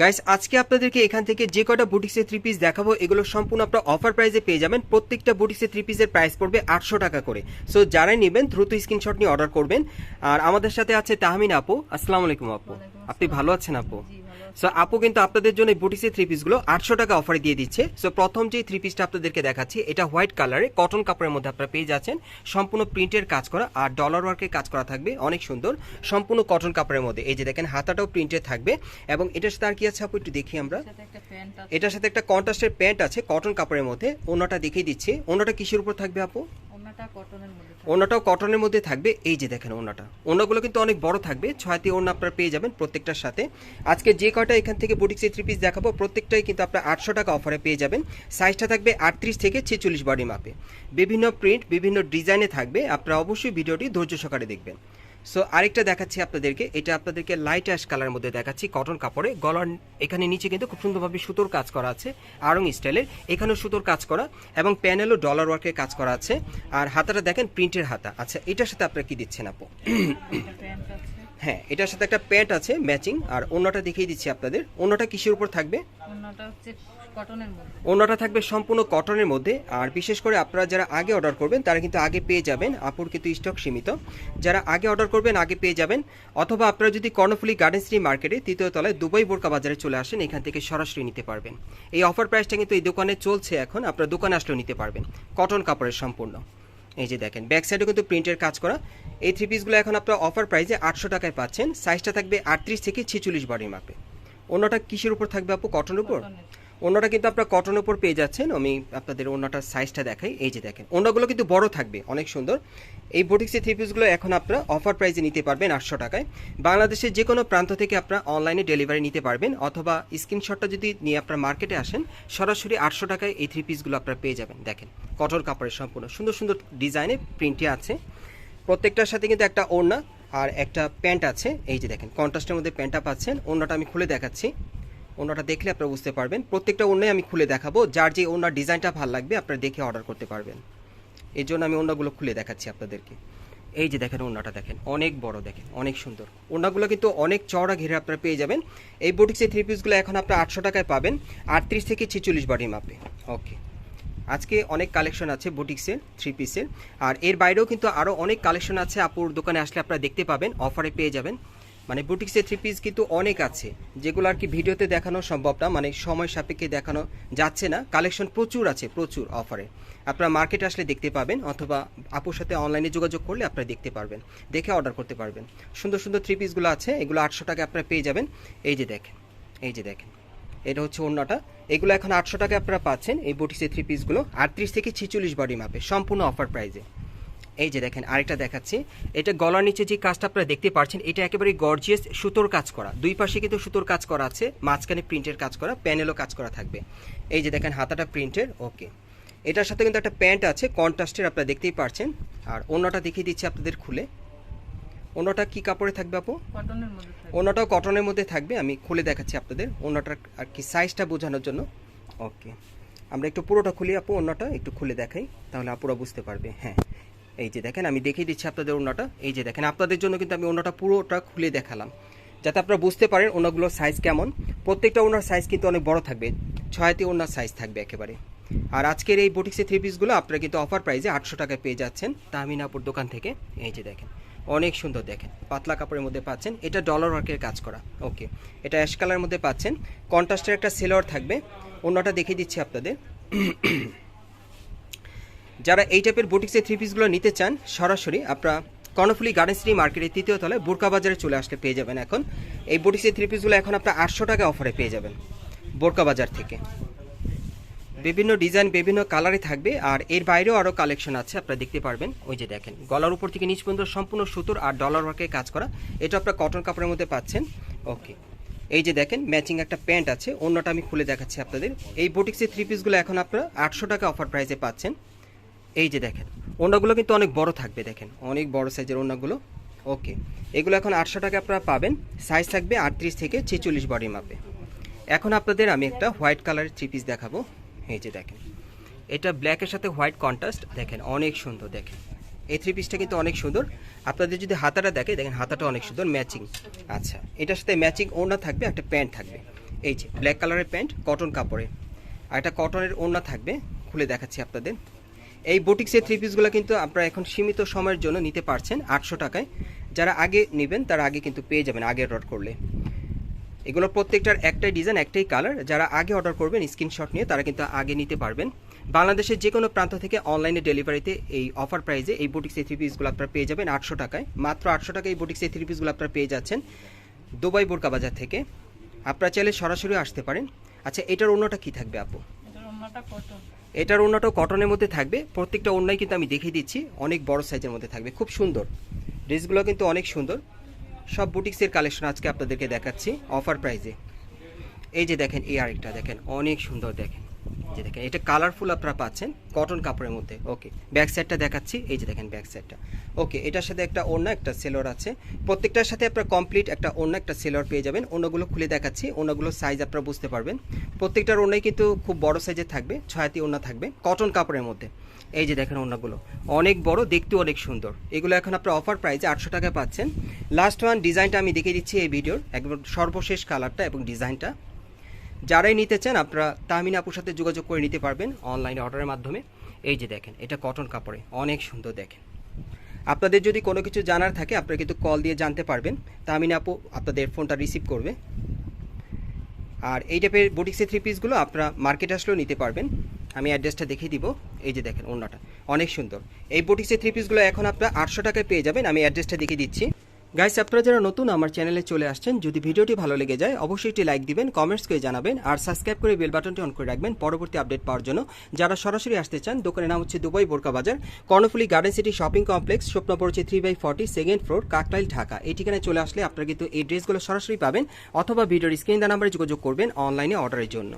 Guys আজকে আপনাদেরকে এখান থেকে যে কটা বুটিক্সের থ্রি পিস দেখাবো, এগুলো সম্পূর্ণ আপনার অফার প্রাইসে পেয়ে যাবেন। প্রত্যেকটা বুটিক্সের থ্রি পিসের প্রাইস পড়বে আটশো টাকা করে। সো যারাই নেবেন, দ্রুত স্ক্রিনশট নিয়ে অর্ডার করবেন। আর আমাদের সাথে আছে তাহমিন আপু। আসসালামু আলাইকুম আপু। আপনি ভালো আছেন আপু? সো আপু কিন্তু আপনাদের জন্য বুটিক্সের থ্রি পিসগুলো আটশো টাকা অফারে দিয়ে দিচ্ছে। সো প্রথম যে থ্রি পিসটা আপনাদেরকে দেখাচ্ছি এটা হোয়াইট কালারে কটন কাপড়ের মধ্যে আপনারা পেয়ে যাচ্ছেন। সম্পূর্ণ প্রিন্টের কাজ করা আর ডলার ওয়ার্কের কাজ করা থাকবে অনেক সুন্দর। সম্পূর্ণ কটন কাপড়ের মধ্যে। এই যে দেখেন হাতাটাও প্রিন্টের থাকবে। এবং এটার সাথে আর কি আছে আপু? একটু দেখি আমরা। এটার সাথে একটা কন্ট্রাস্টের প্যান্ট আছে কটন কাপড়ের মধ্যে। ওনাটা দেখিয়ে দিচ্ছি। ওনাটা কিসের উপর থাকবে আপু? ওনাটা কটনের। ওনাটাও কটনের মধ্যে থাকবে। এই যে দেখেন ওনাটা ওনাগুলো কিন্তু অনেক বড় থাকবে। ছয়টি ওনা আপনারা পেয়ে যাবেন প্রত্যেকটার সাথে। আজকে যে কয়টা এখান থেকে বুটিক্সের থ্রি পিস দেখাবো, প্রত্যেকটাই কিন্তু আপনার আটশো টাকা অফারে পেয়ে যাবেন। সাইজটা থাকবে আটত্রিশ থেকে ছেচল্লিশ বডি মাপে বিভিন্ন প্রিন্ট বিভিন্ন ডিজাইনে থাকবে। আপনারা অবশ্যই ভিডিওটি ধৈর্য সহকারে দেখবেন। সো আরেকটা দেখাচ্ছি আপনাদেরকে। এটা আপনাদেরকে লাইট অ্যাশ কালারের মধ্যে দেখাচ্ছি কটন কাপড়ে। গলার, এখানে নিচে কিন্তু খুব সুন্দরভাবে সুতোর কাজ করা আছে আরং স্টাইলের এখানেও সুতোর কাজ করা এবং প্যানেলও ডলার ওয়ার্কের কাজ করা আছে। আর হাতাটা দেখেন প্রিন্টের হাতা। আচ্ছা এটার সাথে আপনারা কি দিচ্ছেন আপু? হ্যাঁ এটার সাথে একটা প্যান্ট আছে ম্যাচিং আর অন্যটা দেখিয়ে দিচ্ছি আপনাদের। অন্যটা কিসের উপর থাকবে? কটনের মধ্যে। অন্যটা থাকবে সম্পূর্ণ কটনের মধ্যে। আর বিশেষ করে আপনারা যারা আগে অর্ডার করবেন তারা কিন্তু আগে পেয়ে যাবেন আপুর কিন্তু স্টক সীমিত। যারা আগে অর্ডার করবেন আগে পেয়ে যাবেন। অথবা আপনারা যদি কর্ণফুলি গার্ডেন সিটি মার্কেটে তৃতীয় তলায় দুবাই বোরকা বাজারে চলে আসেন এখান থেকে সরাসরি নিতে পারবেন। এই অফার প্রাইসটা কিন্তু এই দোকানে চলছে এখন আপনারা দোকানে আসলেও নিতে পারবেন। কটন কাপড়ের সম্পূর্ণ। এই যে দেখেন ব্যাক সাইডে কিন্তু প্রিন্টের কাজ করা। এই থ্রি পিসগুলো এখন আপনারা অফার প্রাইসে আটশো টাকায় পাচ্ছেন। সাইজটা থাকবে আটত্রিশ থেকে ছেচল্লিশ বডির মাপে। অন্যটা কিসের উপর থাকবে আপু? কটনের উপর। অন্যটা কিন্তু আপনার কটনের উপর পেয়ে যাচ্ছেন। আমি আপনাদের অন্যটার সাইজটা দেখাই। এই যে দেখেন অন্যগুলো কিন্তু বড় থাকবে, অনেক সুন্দর। এই বোটিক্সের থ্রি পিসগুলো এখন আপনারা অফার প্রাইসে নিতে পারবেন আটশো টাকায়। বাংলাদেশের যে কোনো প্রান্ত থেকে আপনারা অনলাইনে ডেলিভারি নিতে পারবেন, অথবা স্ক্রিনশটটা যদি নিয়ে আপনার মার্কেটে আসেন, সরাসরি আটশো টাকায় এই থ্রি পিসগুলো আপনারা পেয়ে যাবেন। দেখেন কটন কাপড়ের সম্পূর্ণ, সুন্দর সুন্দর ডিজাইনে প্রিন্টে আছে। প্রত্যেকটার সাথে কিন্তু একটা ওড়না আর একটা প্যান্ট আছে। এই যে দেখেন কন্ট্রাস্টের মধ্যে প্যান্টটা পাচ্ছেন। ওড়নাটা আমি খুলে দেখাচ্ছি। ওনাটা দেখলে আপনারা বুঝতে পারবেন। প্রত্যেকটা ওড়নায় আমি খুলে দেখাবো। যার যে ওনার ডিজাইনটা ভালো লাগবে, আপনারা দেখে অর্ডার করতে পারবেন। এর জন্য আমি ওড়নাগুলো খুলে দেখাচ্ছি আপনাদেরকে। এই যে দেখেন ওড়নাটা দেখেন, অনেক বড় দেখেন, অনেক সুন্দর। ওড়নাগুলো কিন্তু অনেক চওড়া ঘিরে আপনারা পেয়ে যাবেন। এই বুটিক্সের থ্রি পিসগুলো এখন আপনারা আটশো টাকায় পাবেন, আটত্রিশ থেকে ছেচল্লিশ বডি মাপে। ওকে আজকে অনেক কালেকশন আছে বুটিক্সের থ্রি পিসের আর এর বাইরেও কিন্তু আরও অনেক কালেকশন আছে। আপুর দোকানে আসলে আপনারা দেখতে পাবেন অফারে পেয়ে যাবেন। মানে বুটিক্সের থ্রি পিস কিন্তু অনেক আছে, যেগুলো আর কি ভিডিওতে দেখানো সম্ভব না মানে সময় সাপেক্ষে দেখানো যাচ্ছে না। কালেকশন প্রচুর আছে, প্রচুর অফারে আপনারা মার্কেটে আসলে দেখতে পাবেন, অথবা আপুর সাথে অনলাইনে যোগাযোগ করলে আপনারা দেখতে পারবেন, দেখে অর্ডার করতে পারবেন। সুন্দর সুন্দর থ্রি পিসগুলো আছে, এগুলো আটশো টাকা আপনারা পেয়ে যাবেন। এই যে দেখেন, এই যে দেখেন, এটা হচ্ছে অন্যটা এগুলো এখন আটশো টাকা আপনারা পাচ্ছেন, এই বুটিক্সের থ্রি পিসগুলো আটত্রিশ থেকে ছেচল্লিশ বডি মাপে সম্পূর্ণ অফার প্রাইজে এই যে দেখেন আরেকটা দেখাচ্ছি। এটা গলার নিচে যে কাজটা আপনারা দেখতে পাচ্ছেন এটা একেবারে গর্জিয়াস সুতোর কাজ করা। দুই পাশে কিন্তু সুতোর কাজ করা আছে মাঝখানে প্রিন্টের কাজ করা প্যানেলও কাজ করা থাকবে। এই যে দেখেন হাতাটা প্রিন্টের ওকে এটার সাথে কিন্তু একটা প্যান্ট আছে কন্ট্রাস্টের আপনারা দেখতেই পাচ্ছেন। আর অন্যটা দেখিয়ে দিচ্ছি আপনাদের খুলে। অন্যটা কি কাপড়ে থাকবে আপু? ওনাটাও কটনের মধ্যে থাকবে আমি খুলে দেখাচ্ছি আপনাদের। ওনাটার আর কি সাইজটা বোঝানোর জন্য। ওকে আমরা একটু পুরোটা খুলি আপু অন্যটা একটু খুলে দেখাই তাহলে আপুরা বুঝতে পারবে। হ্যাঁ। এই যে দেখেন, আমি দেখিয়ে দিচ্ছি আপনাদের ওনাটা এই যে দেখেন, আপনাদের জন্য কিন্তু আমি ওনাটা পুরোটা খুলে দেখালাম। যাতে আপনারা বুঝতে পারেন ওনাগুলোর সাইজ কেমন। প্রত্যেকটা ওনার সাইজ কিন্তু অনেক বড় থাকবে। ছয়টি ওনার সাইজ থাকবে একেবারে। আর আজকের এই বুটিক্সের থ্রি পিসগুলো আপনারা কিন্তু অফার প্রাইসে আটশো টাকায় পেয়ে যাচ্ছেন তাহমিনাপুর দোকান থেকে। এই যে দেখেন, অনেক সুন্দর দেখেন। পাতলা কাপড়ের মধ্যে পাচ্ছেন। এটা ডলার ওয়ার্কের কাজ করা। ওকে এটা অ্যাশ কালারের মধ্যে পাচ্ছেন। কন্ট্রাস্টের একটা সেলোয়ার থাকবে। অন্যটা দেখিয়ে দিচ্ছি আপনাদের। যারা এই টাইপের বুটিক্সের থ্রি পিসগুলো নিতে চান, সরাসরি আপনারা কর্ণফুলি গার্ডেন সিটি মার্কেটের তৃতীয় তলায় বোরকা বাজারে চলে আসলে পেয়ে যাবেন এখন। এই বুটিক্সের থ্রি পিসগুলো এখন আপনার আটশো টাকা অফারে পেয়ে যাবেন বোরকা বাজার থেকে। বিভিন্ন ডিজাইন বিভিন্ন কালারে থাকবে আর এর বাইরেও আরও কালেকশন আছে, আপনারা দেখতে পারবেন। ওই যে দেখেন, গলার উপর থেকে নিচ পর্যন্ত সম্পূর্ণ সুতোর আর ডলার ওয়ার্কে কাজ করা। এটা আপনারা কটন কাপড়ের মধ্যে পাচ্ছেন। ওকে এই যে দেখেন ম্যাচিং একটা প্যান্ট আছে, অন্যটা আমি খুলে দেখাচ্ছি আপনাদের। এই বুটিক্সের থ্রি পিসগুলো এখন আপনারা আটশো টাকা অফার প্রাইসে পাচ্ছেন। এই যে দেখেন ওনাগুলো কিন্তু অনেক বড় থাকবে, দেখেন। অনেক বড় সাইজের ওনাগুলো ওকে এগুলো এখন আটশো টাকা আপনারা পাবেন। সাইজ থাকবে আটত্রিশ থেকে ছেচল্লিশ বডি মাপে। এখন আপনাদের আমি একটা হোয়াইট কালারের থ্রি পিস দেখাবো। এই যে দেখেন, এটা ব্ল্যাকের সাথে হোয়াইট কন্ট্রাস্ট দেখেন, অনেক সুন্দর, দেখেন। এই থ্রি পিসটা কিন্তু অনেক সুন্দর। আপনাদের যদি হাতাটা দেখে, দেখেন, হাতাটা অনেক সুন্দর ম্যাচিং আচ্ছা এটার সাথে ম্যাচিং ওড়না থাকবে, একটা প্যান্ট থাকবে। এই যে ব্ল্যাক কালারের প্যান্ট কটন কাপড়ে। আর একটা কটনের ওড়না থাকবে, খুলে দেখাচ্ছি আপনাদের। এই বুটিক্সের থ্রি পিসগুলো কিন্তু আপনারা এখন সীমিত সময়ের জন্য নিতে পারছেন, আটশো টাকায়। যারা আগে নেবেন, তারা আগে কিন্তু পেয়ে যাবেন আগে অর্ডার করলে। এগুলো প্রত্যেকটার একটাই ডিজাইন একটাই কালার যারা আগে অর্ডার করবেন স্ক্রিনশট নিয়ে তারা কিন্তু আগে নিতে পারবেন। বাংলাদেশের যে কোনো প্রান্ত থেকে অনলাইনে ডেলিভারিতে এই অফার প্রাইজে এই বুটিক্সের থ্রি পিসগুলো আপনারা পেয়ে যাবেন আটশো টাকায়। মাত্র আটশো টাকায় এই বুটিক্সের থ্রি পিসগুলো আপনারা পেয়ে যাচ্ছেন দুবাই বোরকা বাজার থেকে। আপনারা চাইলে সরাসরি আসতে পারেন। আচ্ছা এটার অন্যটা কি থাকবে আপু? এটার ওড়নাটাও কটনের মধ্যে থাকবে। প্রত্যেকটা ওড়নাই কিন্তু আমি দেখিয়ে দিচ্ছি। অনেক বড় সাইজের মধ্যে থাকবে। খুব সুন্দর। ড্রেসগুলো কিন্তু অনেক সুন্দর। সব বুটিক্সের কালেকশন আজকে আপনাদেরকে দেখাচ্ছি অফার প্রাইজে এই যে দেখেন, এই আরেকটা দেখেন, অনেক সুন্দর দেখেন। যে দেখেন, এটা কালারফুল আপনারা পাচ্ছেন কটন কাপড়ের মধ্যে। ওকে ব্যাক সাইডটা দেখাচ্ছি, এই যে দেখেন ব্যাক সাইডটা ওকে এটার সাথে একটা ওড়না একটা সেলর আছে। প্রত্যেকটার সাথে আপনারা কমপ্লিট একটা ওড়না একটা সেলর পেয়ে যাবেন। ওড়নাগুলো খুলে দেখাচ্ছি ওড়নাগুলোর সাইজ আপনারা বুঝতে পারবেন। প্রত্যেকটার ওড়নাই কিন্তু খুব বড় সাইজের থাকবে, ছয়াতি ওড়না থাকবে কটন কাপড়ের মধ্যে। এই যে দেখেন ওড়নাগুলো অনেক বড় দেখতে অনেক সুন্দর। এগুলো এখন আপনার অফার প্রাইসে আটশো টাকায় পাচ্ছেন। লাস্ট ওয়ান ডিজাইনটা আমি দেখিয়ে দিচ্ছি এই ভিডিওর একবার সর্বশেষ কালারটা এবং ডিজাইনটা যারাই নিতে চান, আপনারা তাহমিন আপুর সাথে যোগাযোগ করে নিতে পারবেন অনলাইনে অর্ডারের মাধ্যমে। এই যে দেখেন, এটা কটন কাপড়ে, অনেক সুন্দর দেখেন। আপনাদের যদি কোনো কিছু জানার থাকে, আপনারা কিন্তু কল দিয়ে জানতে পারবেন। তাহমিন আপু আপনাদের ফোনটা রিসিভ করবে। আর এই টাইপের বুটিক্সের থ্রি পিসগুলো আপনারা মার্কেট আসলেও নিতে পারবেন। আমি অ্যাড্রেসটা দেখিয়ে দিব। এই যে দেখেন অন্যটা অনেক সুন্দর। এই বুটিক্সের থ্রি পিসগুলো এখন আপনারা আটশো টাকায় পেয়ে যাবেন। আমি অ্যাড্রেসটা দেখিয়ে দিচ্ছি। গাইস আপনারা যারা নতুন, আমার চ্যানেলে চলে আসছেন, যদি ভিডিওটি ভালো লেগে যায়, অবশ্যই একটি লাইক দিবেন কমেন্টস করে জানাবেন, আর সাবস্ক্রাইব করে বেল বাটনটি অন করে রাখবেন পরবর্তী আপডেট পাওয়ার জন্য। যারা সরাসরি আসতে চান, দোকানের নাম হচ্ছে দুবাই বোরকা বাজার, Karnaphuli garden city shopping complex স্বপ্ন পড়ছে three by forty second floor Kakrail Dhaka. এই ঠিকানায় চলে আসলে আপনারা কিন্তু এই ড্রেসগুলো সরাসরি পাবেন, অথবা ভিডিওর স্ক্রিন দা নাম্বারে যোগাযোগ করবেন অনলাইনে অর্ডারের জন্য।